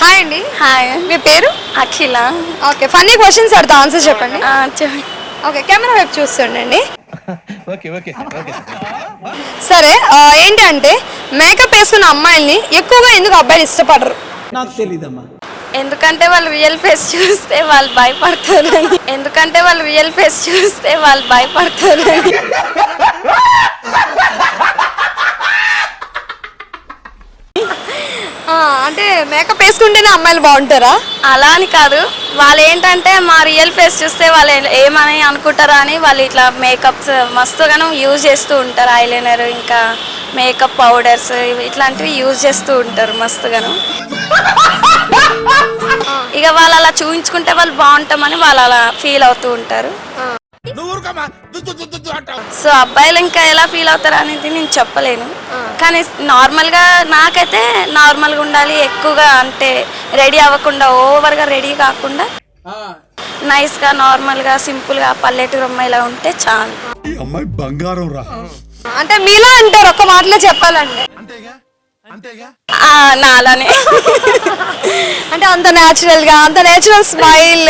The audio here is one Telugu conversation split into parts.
హాయ్ అండి. హాయ్ మీ పేరు? అఖిల. ఓకే ఫన్నీ క్వశ్చన్స్ అడతా ఆన్సర్ చెప్పండి. ఆ, చెప్పండి. ఓకే కెమెరా వైపు చూస్తుండండి. ఓకే ఓకే ఓకే సరే ఏంటి అంటే మేకప్ వేసుకున్న అమ్మాయిల్ని ఎక్కువగా ఎందుకు అబ్బాయిలు ఇష్టపడరు? నాకు తెలీదమ్మా. ఎందుకంటే వాళ్ళు రియల్ ఫేస్ చూస్తే వాళ్ళు భయపడతారు ఎందుకంటే వాళ్ళు రియల్ ఫేస్ చూస్తే వాళ్ళు భయపడతారు అంటే మేకప్ వేసుకుంటేనే అమ్మాయిలు బాగుంటారా? అలా అని కాదు. వాళ్ళు ఏంటంటే మా రియల్ ఫేస్ చూస్తే వాళ్ళు ఏమని అనుకుంటారా అని వాళ్ళు ఇట్లా మేకప్స్ మస్తుగాను యూజ్ చేస్తూ ఉంటారు. ఐలైనర్ ఇంకా మేకప్ పౌడర్స్ ఇట్లాంటివి యూజ్ చేస్తూ ఉంటారు మస్తుగాను. ఇక వాళ్ళు అలా చూపించుకుంటే వాళ్ళు బాగుంటామని వాళ్ళు అలా ఫీల్ అవుతూ ఉంటారు. సో అబ్బాయిలు ఇంకా ఎలా ఫీల్ అవుతారు అనేది నేను చెప్పలేను. కానీ నార్మల్గా నాకైతే నార్మల్గా ఉండాలి ఎక్కువగా అంటే రెడీ అవ్వకుండా ఓవర్గా రెడీ కాకుండా నైస్గా నార్మల్గా సింపుల్గా పల్లెటూరు అమ్మాయిలా ఉంటే చాలు. అమ్మాయి బంగారం రా అంటే మీలా అంటారు ఒక్క మాటలో చెప్పాలండి ఆ, నాలానే అంటే అంత నేచురల్గా అంత నేచురల్ స్మైల్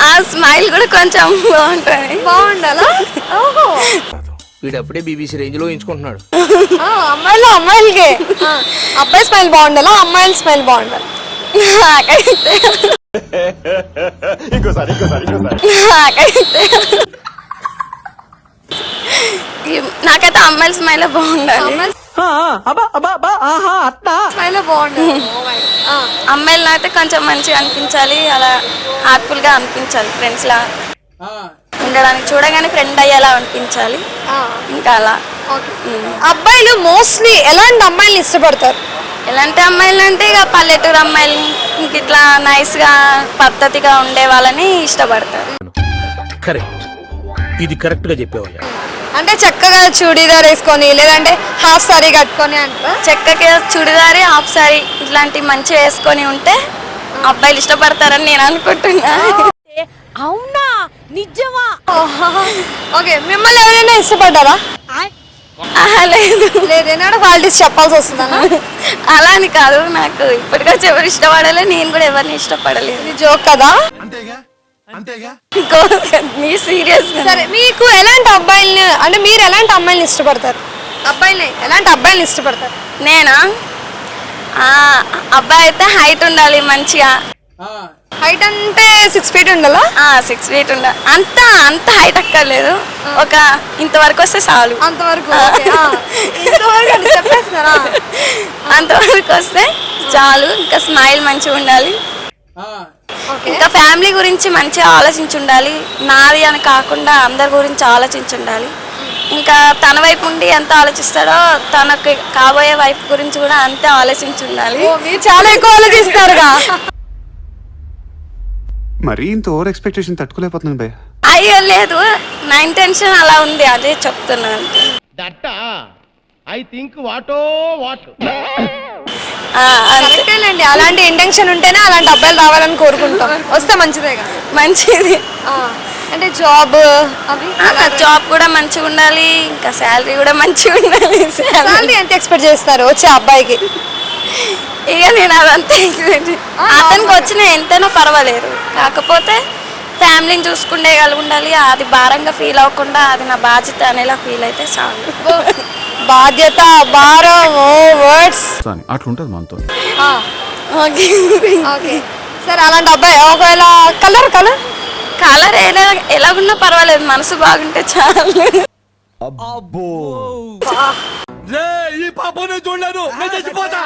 ఆ స్మైల్ కూడా కొంచెం బాగుంటుంది. బాగుండాలా? ఓహో. వీడప్పుడే బీబీసీ రేంజ్లో ఎంచుకుంటున్నాడు. ఆ, అమ్మాయిలు అమ్మాయిలకే. ఆ, అబ్బాయి స్మైల్ బాగుండాలా? అమ్మాయిల స్మైల్ బాగుండాలి? నాకైతే. నాకైతే. అమ్మాయిల స్మైల్ బాగుండాలి. అబ్బా అబ్బా అబ్బా ఆహా అట్లా స్మైల్ బాగుండాలి Oh అమ్మాయిలను అయితే కొంచెం మంచిగా అనిపించాలి అలా హార్ట్ఫుల్గా అనిపించాలి ఫ్రెండ్స్ లా ఉండడానికి చూడగానే ఫ్రెండ్ అయ్యేలా అనిపించాలి. ఆ, ఇంకా అలా. ఓకే అబ్బాయిలు మోస్ట్లీ ఎలాంటి అమ్మాయిల్ని ఇష్టపడతారు? ఎలాంటి అమ్మాయిలు అంటే ఇక పల్లెటూరు అమ్మాయిలు ఇంక ఇట్లా నైస్గా పద్ధతిగా ఉండే వాళ్ళని ఇష్టపడతారు. కరెక్ట్. ఇది కరెక్ట్గా చెప్పావయ్యా. అంటే చక్కగా చూడీదార్ వేసుకొని లేదంటే హాఫ్ సారీ కట్టుకొని అంటారా చెక్కకి చుడిదారి హాఫ్ సారీ ఇట్లాంటి మంచి వేసుకొని ఉంటే అబ్బాయిలు ఇష్టపడతారని నేను అనుకుంటున్నా. ఓకే మిమ్మల్ని ఎవరైనా ఇష్టపడ్డారా? ఆహా, లేదు. లేదు ఏనాడు క్వాలిటీస్ చెప్పాల్సి వస్తుందన్నా? అలా అని కాదు నాకు ఇప్పటికొచ్చి ఎవరు ఇష్టపడలే నేను కూడా ఎవరిని ఇష్టపడలేదు. ఇది జోక్ కదా? మీ సీరియస్ సరే మీకు ఎలాంటి అబ్బాయిల్ని అంటే మీరు ఎలాంటి అమ్మాయిల్ని ఇష్టపడతారు? అబ్బాయిల్ని ఎలాంటి అబ్బాయిల్ని ఇష్టపడతారు? నేనా? ఆ, అబ్బాయి అయితే హైట్ ఉండాలి మంచిగా. హైట్ అంటే సిక్స్ ఫీట్ ఉండాలా? సిక్స్ ఫీట్ ఉండాలి అంత అంత హైట్ అక్కర్లేదు. ఒక ఇంతవరకు వస్తే చాలు. అంతవరకు అంతవరకు వస్తే చాలు. ఇంకా స్మైల్ మంచిగా ఉండాలి. ఇంకా ఫ్యామిలీ గురించి మంచిగా ఆలోచించి ఉండాలి నాది అని కాకుండా అందరి గురించి ఆలోచించి ఉండాలి ఇంకా తన వైపు ఉండి ఎంత ఆలోచిస్తాడో తనకి కాబోయే వైఫ్ గురించి కూడా అంతే ఆలోచించి ఉండాలి చాలా ఎక్కువ ఆలోచిస్తారుగా. మరీ ఇంత ఓవర్ ఎక్స్పెక్టేషన్ తట్టుకోలేకపోతున్నాను భయ్య. అయ్యో లేదు. నా ఇంటెన్షన్ అలా ఉంది అదే చెప్తున్నాను. దట్ ఐ థింక్ వాటో వాట్? కరెక్టేలేండి అలాంటి ఇంటెన్షన్ ఉంటేనే అలాంటి అబ్బాయిలు రావాలని కోరుకుంటాం. వస్తే మంచిది ఆ, అంటే జాబ్ అవి జాబ్ కూడా మంచిగా ఉండాలి. ఇంకా శాలరీ కూడా మంచిగా ఉండాలి. సాలరీ ఎంత ఎక్స్పెక్ట్ చేస్తారు వచ్చే అబ్బాయికి? ఇక నేను అదంతా అతనికి వచ్చిన ఎంతైనా పర్వాలేదు. కాకపోతే ఫ్యామిలీని చూసుకుంటే కలిగి ఉండాలి. అది భారంగా ఫీల్ అవ్వకుండా అది నా బాధ్యత అనేలా ఫీల్ అయితే చాలు. బాధ్యత భారం ఓ వర్డ్స్. అట్లుంటది మనతో ఓకే. ఓకే. సరే అలాంటి అబ్బాయి ఒకవేళ కలర్ కలర్? కలర్ ఎలా ఎలాగున్నా పర్వాలేదు మనసు బాగుంటే చాలు. ఈ పాపనే చూడలేదు. నేను చచ్చిపోతా.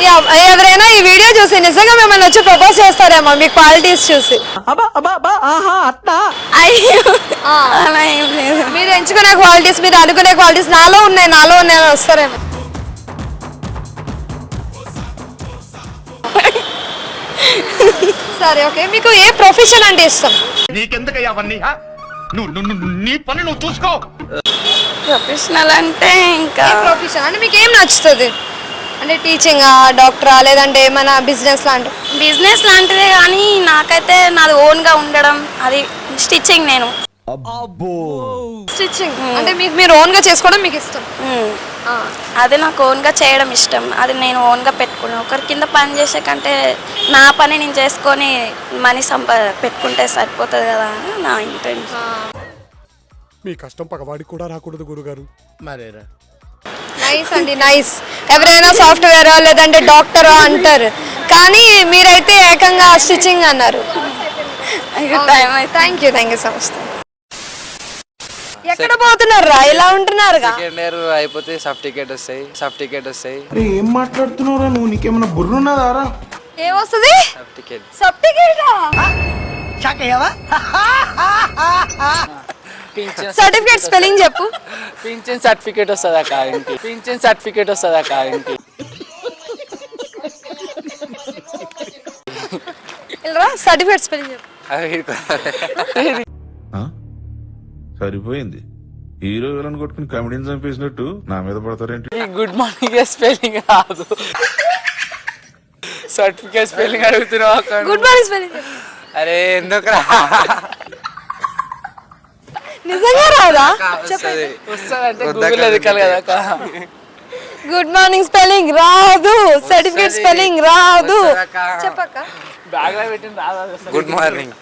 ఎవరైనా ఈ వీడియో చూసి నిజంగా మిమ్మల్ని వచ్చి ప్రపోజ్ చేస్తారేమో మీ క్వాలిటీస్ చూసి. అబ్బా అబ్బా అబ్బా ఆహా అట్లా అయ్యో. అలా ఏం లేదు. మీరు ఎంచుకునే క్వాలిటీస్ మీరు అనుకునే క్వాలిటీస్ నాలో ఉన్నాయి నాలో ఉన్నాయి అని వస్తారేమో. సరే ఓకే. మీకు ఏ ప్రొఫెషన్ అంటే ఇష్టం? నీకెందుకయ్యా అవన్నీ హ? నువ్వు నువ్వు- నువ్వు నీ పని నువ్వు చూసుకో. ప్రొఫెషనల్ అంటే ఇంకా ఏ ప్రొఫెషన్ అంటే మీకు ఏం నచ్చుతుంది? అంటే టీచింగ్ డాక్టరా లేదంటే ఏమైనా బిజినెస్ లాంటి బిజినెస్ లాంటిదే కానీ నాకైతే నాది ఓన్గా ఉండడం అది స్టిచ్చింగ్ నేను. స్టిచ్చింగ్ అంటే మీకు మీరు ఓన్గా చేసుకోవడం మీకు ఇష్టం. ఉమ్. అది నాకు ఓన్గా చేయడం ఇష్టం. అది నేను ఓన్గా పెట్టుకున్నాను ఒకరి కింద పని చేసే కంటే నా పని నేను చేసుకొని మనీ సంపా పెట్టుకుంటే సరిపోతుంది కదా అని నా ఇంటెన్షన్ మీ కష్టం పగవాడికి కూడా రాకూడదు గురుగారు. మరేరా? నైస్ అండి నైస్ ఎవరైనా సాఫ్ట్వేర్ లేదంటే డాక్టర్ అంటారు. కానీ మీరైతే ఏకంగా స్టిచ్చింగ్ అన్నారు. Thank you thank you so much ఎక్కడ పోతున్నారా ఇలా ఉంటున్నారుగా సెకండ్ ఇయర్ అయిపోతే సబ్ టికెట్ వస్తాయి సబ్ టికెట్ వస్తాయి. ఏం మాట్లాడుతున్నావురా నువ్వు? నీకేమైనా బుర్రున్నదారా ఏమొస్తుంది? సబ్ టికెట్ సర్టిఫికేటా పింఛన్ సర్టిఫికేట్ స్పెల్లింగ్ చెప్పు. పింఛన్ సర్టిఫికేట్ వస్తుంది అక్క ఇంటి? పింఛన్ సర్టిఫికేట్ వస్తుంది అక్క ఇంటి? ఇలా సర్టిఫికేట్ స్పెల్లింగ్ చెప్పు. సరిపోయింది. హీరో విలన్ కొట్టుకుని కమెడీని చంపేసినట్టు నా మీద పడతారేంటి? గుడ్ మార్నింగ్ స్పెల్లింగ్ రాదు. సర్టిఫికేట్ స్పెల్లింగ్ అడుగుతున్నావు అక్క గుడ్ మార్నింగ్ స్పెల్లింగ్ చెప్పు. అరే ఎందుకు రా నిజంగా రాదా? గుడ్ మార్నింగ్ స్పెల్లింగ్ రాదు. సర్టిఫికేట్ స్పెల్లింగ్ రాదు. చెప్పక్క. రాదు good morning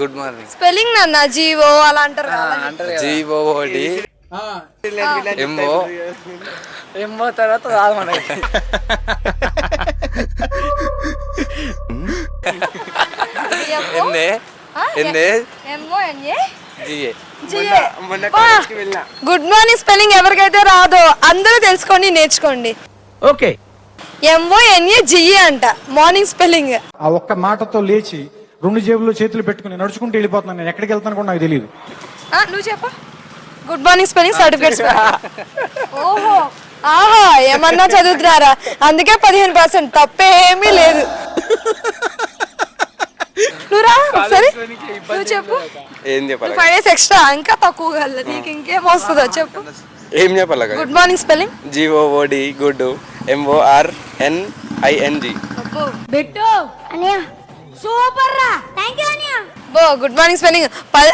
good morning spelling నాన్న జీవో అలా అంటారు కదా G O D M O M O తర్వాత రాదు మనకి. N A N A M O N A good morning spelling ఎవరికైతే రాదో అందరూ తెలుసుకోండి నేర్చుకోండి. Okay. M O N A G E అంట. మార్నింగ్ స్పెల్లింగ్ ఆ ఒక్క మాటతో లేచి రెండు జేబుల్లో చేతులు పెట్టుకుని నడుచుకుంటూ వెళ్ళిపోతున్నాను. నేను ఎక్కడికి వెళ్తాను కూడా నాకు తెలియదు నువ్వు చెప్ప. గుడ్ మార్నింగ్ స్పెల్లింగ్ సర్టిఫికేట్ ఓహో. ఆహా ఏమన్నా చదువుతున్నారా? అందుకే పదిహేను పర్సెంట్ తప్పేమీ లేదు. నువ్వు రా సరే. నువ్వు చెప్పు. ఏం చెప్పాలి? ఫైవ్ డేస్ ఎక్స్ట్రా ఇంకా తక్కువ కల నీకు ఇంకేం వస్తుందో చెప్పు. ఏం చెప్పాలి good morning spelling G O O D good M O R N I N G బో గుడ్ మార్నింగ్ స్పెల్లింగ్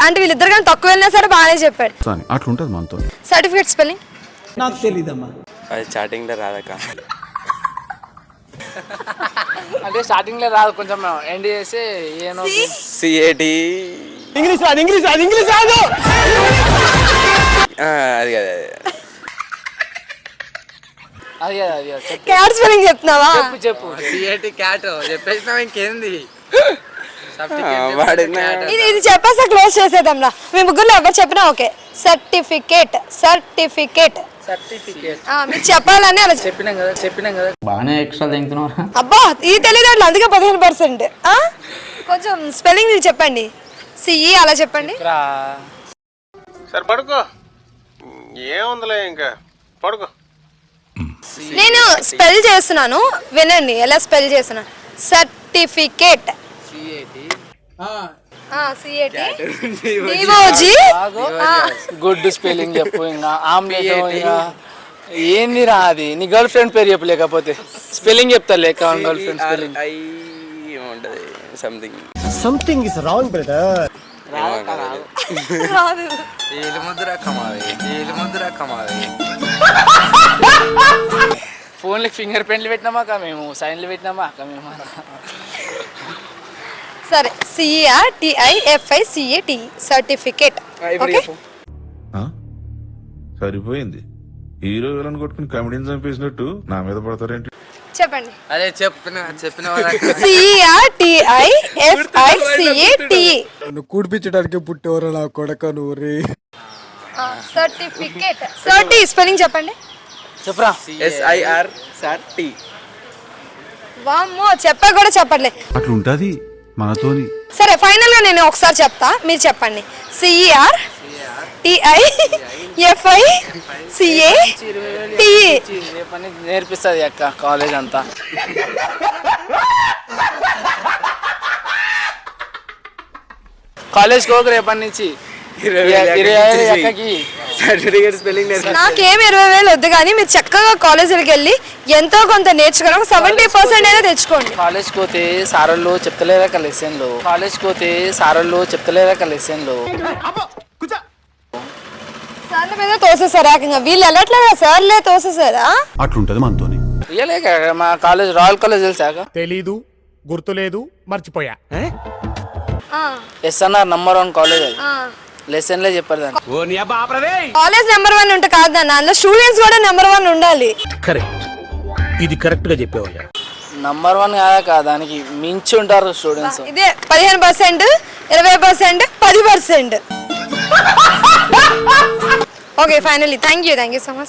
అంటే వీళ్ళిద్దరు కానీ తక్కువ వెళ్ళినా సరే బాగానే చెప్పాడు. కానీ అట్లుంటది మనతో. సర్టిఫికేట్ స్పెల్లింగ్ నాకు తెలీదమ్మా. అది స్టార్టింగ్లో రాదక్క. అంటే స్టార్టింగ్లో రాదు కొంచెం ఎండ్ చేసి ఏనో సిఏటి. ఇంగ్లీష్ రాదు ఇంగ్లీష్ రాదు ఇంగ్లీష్ రాదు! అది కదా అది కదా. చెప్పు. క్యాట్ స్పెల్లింగ్ చెప్తున్నావా? చెప్పు చెప్పు. సిఏటి క్యాట్ చెప్పేసినావు ఇంకేంది? ఇది ఇది చెప్పేసి క్లోజ్ చేసేద్దాంలా మీ ముగ్గురులో ఎవరు చెప్పినా ఓకే. సర్టిఫికేట్ సర్టిఫికేట్ సర్టిఫికేట్ చెప్పాలని అలా చెప్- చెప్పినాం కదా చెప్పినాం కదా. బాగానే ఎక్స్ట్రా తింటున్నారా అబ్బా ఇది తెలియదు అందుకే పదిహేను పర్సెంట్ కొంచెం స్పెల్లింగ్ చెప్పండి. సిఈ అలా చెప్పండి. సరే పడుకో. ఏముందిలే ఇంకా? పడుకో. నేను స్పెల్ చేస్తున్నాను. వినండి ఎలా స్పెల్ చేస్తున్నాను సర్టిఫికేట్ గుడ్ స్పెల్లింగ్ చెప్పు ఇంకా. ఆమ్లెట్ ఇంకా. ఏంది రా అది? నీ గర్ల్ ఫ్రెండ్ పేరు చెప్పు లేకపోతే. స్పెల్లింగ్ చెప్తా లేక గర్ల్ ఫ్రెండ్ స్పెల్లింగ్. ఏముంటది? Something something is wrong brother రాదు ఏలు ముద్ర కమాలి ఏలు ముద్ర కమాలి ఫోన్లకి ఫింగర్ ప్రింట్లు పెట్టినామా అక్క మేము? సైన్లు పెట్టినామా అక్క మేము? సరే C E R T I F I C A T certificate okay సరిపోయింది. హీరో విలన్ కొట్టుకుని కమెడీని చంపేసినట్టు నా మీద పడతారేంటి? చెప్పండి. అదే చెప్పిన చెప్పిన వాళ్ళకి సిఈఆర్ టిఐఎఫ్ఐ సిఏటి నన్ను కూడిపించడానికి పుట్టేవరా నా కొడక నువ్వు రే? సర్టిఫికేట్ సర్టి స్పెల్లింగ్ చెప్పండి. చెప్పురా? ఎస్ఐఆర్ సార్ టి వామ్మో చెప్పా కూడా చెప్పట్లే. అట్లుంటది. మనతోని. సరే ఫైనల్గా నేను ఒకసారి చెప్తా. మీరు చెప్పండి. C E R T I F I C A T E రేపని నేర్పిస్తుంది అక్క కాలేజ్ అంతా. కాలేజ్ కోక రేపటి నుంచి. ఇరవై ఐదు అక్కకి. సర్టిఫికేట్ స్పెల్లింగ్ నాకేం ఇరవై వేలు వద్దు కానీ మీరు చక్కగా కాలేజీకి వెళ్ళి ఎంతో కొంత నేర్చుకుని ఒక సెవెంటీ పర్సెంట్ అయినా తెచ్చుకోండి. కాలేజ్ పోతే సారోళ్ళు చెప్తలేరక్క లెసన్లు? కాలేజ్ పోతే సారోళ్ళు చెప్తలేరక్క లెసన్లు? సార్ల మీద తోసేసారు ఏకంగా? వీళ్ళు వెళ్ళట్లేదా? సార్లే తోసేసారా అట్లుంటది మనతోని. ఇయ్యలేక మా కాలేజ్ రాయల్ కాలేజ్ తెలిసాక తెలీదు గుర్తులేదు మర్చిపోయా. ఆ, ఎస్ఎన్ఆర్ నంబర్ వన్ కాలేజ్ అది. లెసన్లే చెప్పారు దాన్ని కాలేజ్ నెంబర్ వన్ ఉంటే కాదు నాన్న అందులో స్టూడెంట్స్ కూడా నెంబర్ వన్ ఉండాలి. కరెక్ట్ ఇది కరెక్ట్గా చెప్పావయ్యా. నంబర్ వన్ కాదా దానికి మించి ఉంటారు స్టూడెంట్స్ ఇదే పదిహేను పర్సెంట్ ఇరవై పర్సెంట్ పది percent okay finally thank you thank you so much